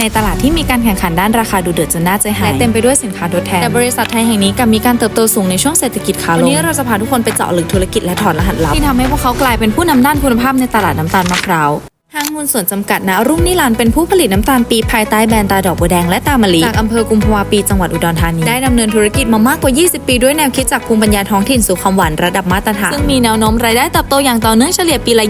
ในตลาดที่มีการแข่งขันด้านราคาดูเดือดจนน่าใจหายและเต็มไปด้วยสินค้าทดแทนแต่บริษัทไทยแห่งนี้กลับมีการเติบโตสูงในช่วงเศรษฐกิจขาลงวันนี้เราจะพาทุกคนไปเจาะลึกธุรกิจและถอดรหัสลับที่ทำให้พวกเขากลายเป็นผู้นำด้านคุณภาพในตลาดน้ำตาลมะพร้าว ห้างหุ้นส่วนจำกัดณรุ่งนิรันดร์เป็นผู้ผลิตน้ำตาลปี๊บภายใต้แบรนด์ตาดอกบัวแดงและตามะลิจากอำเภอกุมภาวาปีจังหวัดอุดรธานี ได้ดำเนินธุรกิจมามากกว่า 20 ปีด้วยแนวคิดจากภูมิปัญญาท้องถิ่นสู่ความหวานระดับมาตรฐาน ซึ่งมีแนวโน้มรายได้เติบโตอย่างต่อเนื่องเฉลี่ยปีละ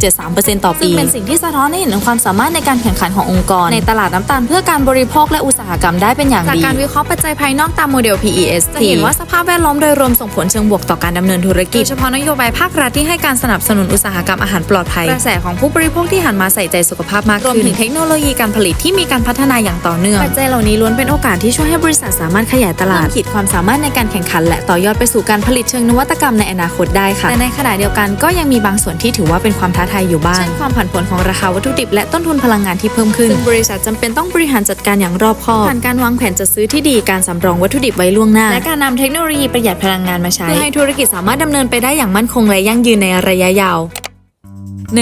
26.73%ต่อปีซึ่งเป็นสิ่งที่สะท้อนให้เห็นถึงความสามารถในการแข่งขันขององค์กร ในตลาดน้ำตาลเพื่อการบริโภคและอุตสาหกรรมได้เป็นอย่างดีจากการวิเคราะห์ปัจจัยภายนอกตามโมเดล PES จะเห็นว่าสภาพแวดล้อมโดยรวมส่งผลเชิงบวกต่อการดำเนินธุรกิจโดยเฉพาะนโยบายภาครัฐที่ให้การสนับสนุนอุตสาหกรรมอาหารปลอดภัยกระแสของผู้บริโภคที่หันมาใส่ใจสุขภาพมากขึ้น รวมถึงเทคโนโลยีการผลิตที่มีการพัฒนาอย่างต่อเนื่อง ปัจจัยเหล่านี้ล้วนเป็นโอกาสที่ช่วยให้บริษัทสามารถขยายตลาดขีดความสามารถในการแข่งขัน และต่อยอดไปสู่การผลิตเชิงนวัตกรรมในอนาคตได้ค่ะ แต่ในขณะเดียวกันก็ยังมีบางส่วนที่ถือว่าเป็นความท้าทายอยู่บ้างเช่นความผันผวนของราคาวัตถุดิบและต้นทุนพลังงานที่เพิ่มขึ้นซึ่งบริษัทจำเป็นต้องบริหารจัดการอย่างรอบคอบผ่านการวางแผนจัดซื้อที่ดีการสำรองวัตถุดิบไว้ล่วงหน้า และการนำเทคโนโลยีประหยัดพลังงานมาใช้เพื่อให้ธุรกิจสามารถดำเนินไปได้อย่างมั่นคงและยั่งยืนในระยะยาว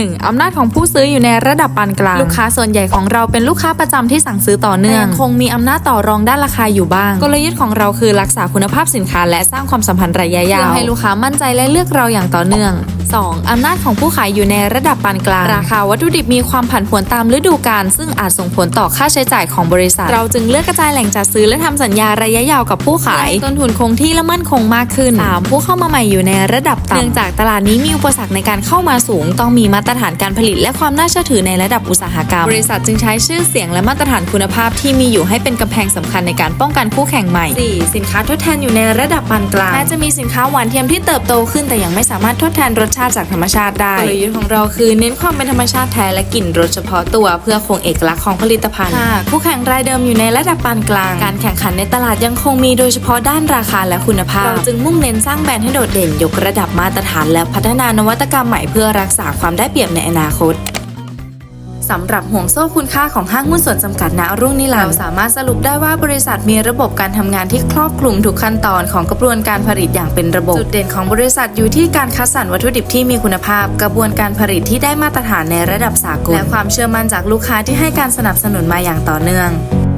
1. อำนาจของผู้ซื้ออยู่ในระดับปานกลาง ลูกค้าส่วนใหญ่ของเราเป็นลูกค้าประจำที่สั่งซื้อต่อเนื่องแต่ยังคงมีอำนาจต่อรองด้านราคาอยู่บ้าง กลยุทธ์ของเราคือรักษาคุณภาพสินค้าและสร้างความสัมพันธ์ระยะยาวเพื่อให้ลูกค้ามั่นใจและเลือกเราอย่างต่อเนื่อง 2. อำนาจของผู้ขายอยู่ในระดับปานกลาง ราคาวัตถุดิบมีความผันผวนตามฤดูกาลซึ่งอาจส่งผลต่อค่าใช้จ่ายของบริษัท เราจึงเลือกกระจายแหล่งจัดซื้อและทำสัญญาระยะยาวกับผู้ขายต้นทุนคงที่และมั่นคงมากขึ้น 3. ผู้เข้ามาใหม่อยู่ในระดับต่ำเนื่องจากตลาดนี้มีอุปสรรคในการเข้ามาสูงต้องมีมาตรฐานการผลิต และความน่าเชื่อถือในระดับอุตสาหกรรม บริษัทจึงใช้ชื่อเสียงและมาตรฐานคุณภาพที่มีอยู่ให้เป็นกำแพงสำคัญในการป้องกันคู่แข่งใหม่ 4. สินค้าทดแทนอยู่ในระดับปานกลางแม้จะมีสินค้าหวานเทียมที่เติบโตขึ้นแต่ยังไม่สามารถทดแทนรสชาติจากธรรมชาติได้กลยุทธ์ของเราคือเน้นความเป็นธรรมชาติแท้และกลิ่นรสเฉพาะตัว เพื่อคงเอกลักษณ์ของผลิตภัณฑ์ 5. คู่แข่งรายเดิมอยู่ในระดับปานกลาง การแข่งขันในตลาดยังคงมีโดยเฉพาะด้านราคาและคุณภาพเราจึงมุ่งเน้นสร้างแบรนด์ให้โดดเด่นยกระดับมาตรฐาน และพัฒนานวัตกรรมใหม่เพื่อรักษาความได้เปรียบในอนาคตสำหรับห่วงโซ่คุณค่าของห้างหุ้นส่วนจำกัดณรุ่งนิรันดร์เราสามารถสรุปได้ว่าบริษัทมีระบบการทำงานที่ครอบคลุมทุกขั้นตอนของกระบวนการผลิตอย่างเป็นระบบ จุดเด่นของบริษัทอยู่ที่การคัดสรรวัตถุดิบที่มีคุณภาพ กระบวนการผลิตที่ได้มาตรฐานในระดับสากล และความเชื่อมั่นจากลูกค้าที่ให้การสนับสนุนมาอย่างต่อเนื่อง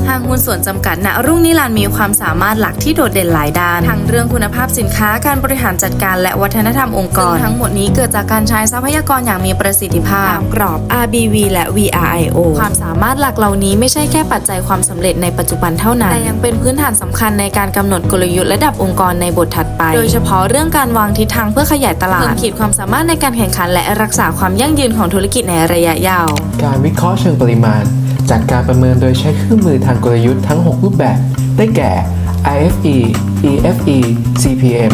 ห้างหุ้นส่วนจำกัดณรุ่งนิรันมีความสามารถหลักที่โดดเด่นหลายด้าน ทั้งเรื่องคุณภาพสินค้าการบริหารจัดการและวัฒนธรรมองค์กร ทั้งหมดนี้เกิดจากการใช้ทรัพยากรอย่างมีประสิทธิภาพตามกรอบ RBV และ VRIO ความสามารถหลักเหล่านี้ไม่ใช่แค่ปัจจัยความสำเร็จในปัจจุบันเท่านั้น แต่ยังเป็นพื้นฐานสำคัญในการกำหนดกลยุทธ์ระดับองค์กรในบทถัดไป โดยเฉพาะเรื่องการวางทิศทางเพื่อขยายตลาดเพิ่มขีดความสามารถในการแข่งขันและรักษาความยั่งยืนของธุรกิจในระยะยาว การวิเคราะห์เชิงปริมาณ จากการประเมินโดยใช้เครื่องมือทางกลยุทธ์ทั้ง 6 รูปแบบ ได้แก่ IFE EFE CPM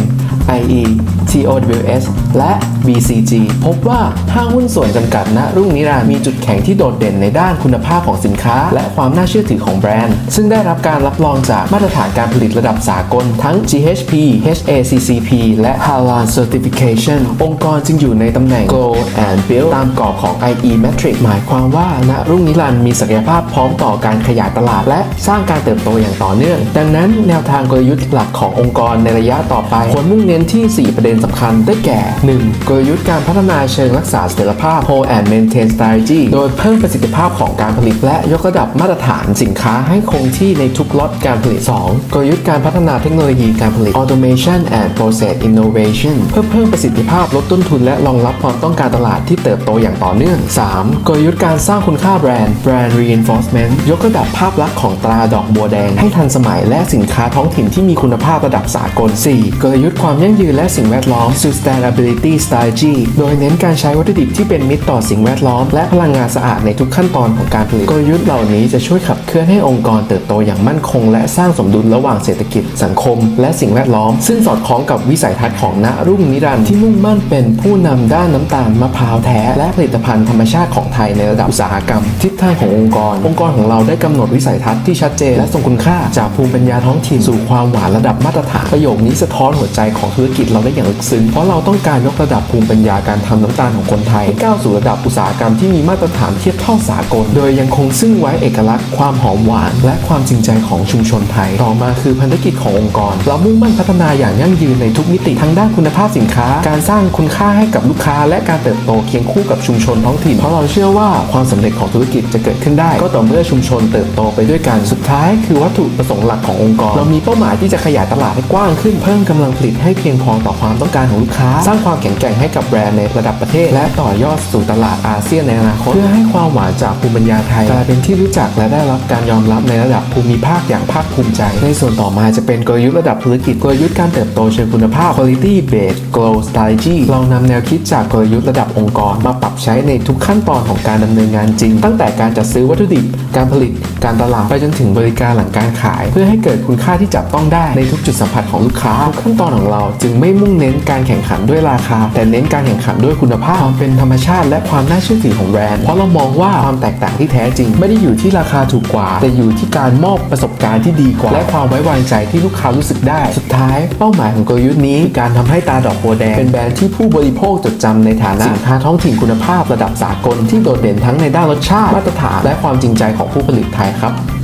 IE TOWS และ BCG พบว่าห้างหุ้นส่วนจำกัดณรุ่งนิรันด์มีจุดแข็งที่โดดเด่นในด้านคุณภาพของสินค้า และความน่าเชื่อถือของแบรนด์ ซึ่งได้รับการรับรองจากมาตรฐานการผลิตระดับสากลทั้ง GHP HACCP และ Halal Certification องค์กรจึงอยู่ในตำแหน่ง Grow and Build ตามกรอบของ IE Metric หมายความว่าณรุ่งนิรันดร์มีศักยภาพพร้อมต่อการขยายตลาด และสร้างการเติบโตอย่างต่อเนื่อง ดังนั้นแนวทางกลยุทธ์หลักขององค์กรในระยะต่อไปควรมุ่งเน้นที่ 4 ประเด็นสำคัญได้แก่ 1. กลยุทธ์การพัฒนาเชิงรักษาเสถียรภาพ Hold and Maintain Strategy โดยเพิ่มประสิทธิภาพของการผลิตและยกระดับมาตรฐานสินค้าให้คงที่ในทุกล็อตการผลิต 2. กลยุทธ์การพัฒนาเทคโนโลยีการผลิต Automation and Process Innovation เพื่อเพิ่มประสิทธิภาพลดต้นทุนและรองรับความต้องการตลาดที่เติบโตอย่างต่อเนื่อง 3. กลยุทธ์การสร้างคุณค่าแบรนด์ Brand Reinforcement ยกระดับภาพลักษณ์ของตราดอกบัวแดง ให้ทันสมัยและสินค้าท้องถิ่นที่มีคุณภาพระดับสากล 4. กลยุทธ์ความยั่งยืนและสิ่งแวดล้อม Sustainability Strategy โดยเน้นการใช้วัตถุดิบที่เป็นมิตรต่อสิ่งแวดล้อม และพลังงานสะอาดในทุกขั้นตอนของการผลิตกลยุทธ์เหล่านี้จะช่วยขับเคลื่อนให้องค์กรเติบโตอย่างมั่นคง และสร้างสมดุลระหว่างเศรษฐกิจสังคม และสิ่งแวดล้อม ซึ่งสอดคล้องกับวิสัยทัศน์ของณรุ่งนิรันดร์ที่มุ่งมั่นเป็นผู้นำด้านน้ำตาลมะพร้าวแท้และผลิตภัณฑ์ธรรมชาติของไทยในระดับอุตสาหกรรม ทิศทางขององค์กร องค์กรของเราได้กำหนดวิสัยทัศน์ที่ชัดเจนและทรงคุณค่าจากภูมิปัญญาท้องถิ่นสู่ความหวานระดับมาตรฐานประโยคนี้สะท้อนหัวใจของธุรกิจเราได้อย่างกซึ้งเพราะเราต้องการยกระดับภูมิปัญญาการทำน้ำตาลของคนไทยก้าวสู่ระดับอุตสาหกรรมที่มีมาตรฐานเทียบเท่าสากล โดยยังคงซึ่งไว้เอกลักษณ์ความหอมหวาน และความจริงใจของชุมชนไทย ต่อมาคือพันธกิจขององค์กร เรามุ่งมั่นพัฒนาอย่างยั่งยืนในทุกมิติทั้งด้านคุณภาพสินค้า การสร้างคุณค่าให้กับลูกค้า และการเติบโตเคียงคู่กับชุมชนท้องถิ่นเพราะเราเชื่อว่าความสำเร็จของธุรกิจจะเกิดขึ้นได้ ก็ต่อเมื่อชุมชนเติบโตไปด้วยกันสุดท้าย คือวัตถุประสงค์หลักขององค์กร เรามีเป้าหมายที่จะขยายตลาดให้กว้างขึ้นเพิ่มกำลังผลิตให้เพียงพอต่อความต้องการของลูกค้า สร้างความแข็งแกร่งให้กับแบรนด์ในระดับประเทศ และต่อยอดสู่ตลาดอาเซียนในอนาคต เพื่อให้ความหวานจากภูมิปัญญาไทยกลายเป็นที่รู้จักและได้รับการยอมรับในระดับภูมิภาคอย่างภาคภูมิใจ ในส่วนต่อมาจะเป็นกลยุทธ์ระดับธุรกิจกลยุทธ์การเติบโตเชิงคุณภาพ quality based growth strategy เรานำแนวคิดจากกลยุทธ์ระดับองค์กร มาปรับใช้ในทุกขั้นตอนของการดำเนินงานจริง ตั้งแต่การจัดซื้อวัตถุดิบ การผลิต การตลาดไปจนถึงบริการหลังการขาย เพื่อให้เกิดคุณค่าที่จับต้องได้ในทุกจุดสัมผัสของลูกค้าทุกขั้นตอนของเราจึงไม่มุ่งเน้นการแข่งขันด้วยราคา แต่เน้นการแข่งขันด้วยคุณภาพความเป็นธรรมชาติและความน่าเชื่อถือของแบรนด์เพราะเรามองว่าความแตกต่างที่แท้จริง ไม่ได้อยู่ที่ราคาถูกกว่า แต่อยู่ที่การมอบประสบการณ์ที่ดีกว่า และความไว้วางใจที่ลูกค้ารู้สึกได้ สุดท้าย เป้าหมายของกลยุทธ์นี้ การทำให้ตาดอกบัวแดงเป็นแบรนด์ที่ผู้บริโภคจดจำในฐานะสินค้าท้องถิ่นคุณภาพระดับสากลที่โดดเด่นทั้งในด้านรสชาติมาตรฐานและความจริงใจของผู้ผลิตไทยครับ